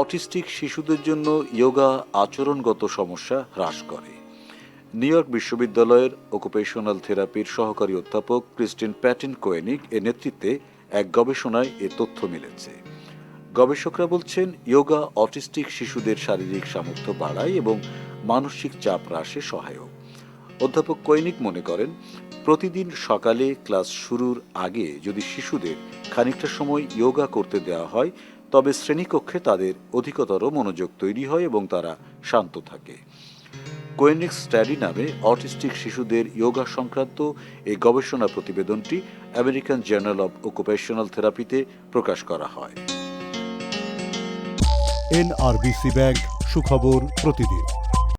Autistic শিশুদের জন্য যোগা আচরণগত সমস্যা হ্রাস করে। নিউ ইয়র্ক বিশ্ববিদ্যালয়ের অকুপেশনাল থেরাপির সহকারী অধ্যাপক ক্রিস্টিন প্যাটিন কোয়েনিক এর নেতৃত্বে এক গবেষণায় এ তথ্য মিলেছে। গবেষকরা বলছেন যোগা অটিস্টিক শিশুদের শারীরিক সামর্থ্য বাড়ায় এবং মানসিক চাপ হ্রাসে সহায়ক। অধ্যাপক কৈনিক মনে করেন, প্রতিদিন সকালে ক্লাস শুরুর আগে যদি শিশুদের খানিকটা সময় যোগা করতে দেওয়া হয়, তবে শ্রেণীকক্ষে তাদের অধিকতর মনোযোগ তৈরি হয় এবং তারা শান্ত থাকে। কোয়েনিক স্টাডি নামে অটিস্টিক শিশুদের যোগা সংক্রান্ত এই গবেষণা প্রতিবেদনটি আমেরিকান জার্নাল অব অকুপেশনাল থেরাপিতে প্রকাশ করা হয়। এনআরবিসি ব্যাংক সুখবর প্রতিদিন।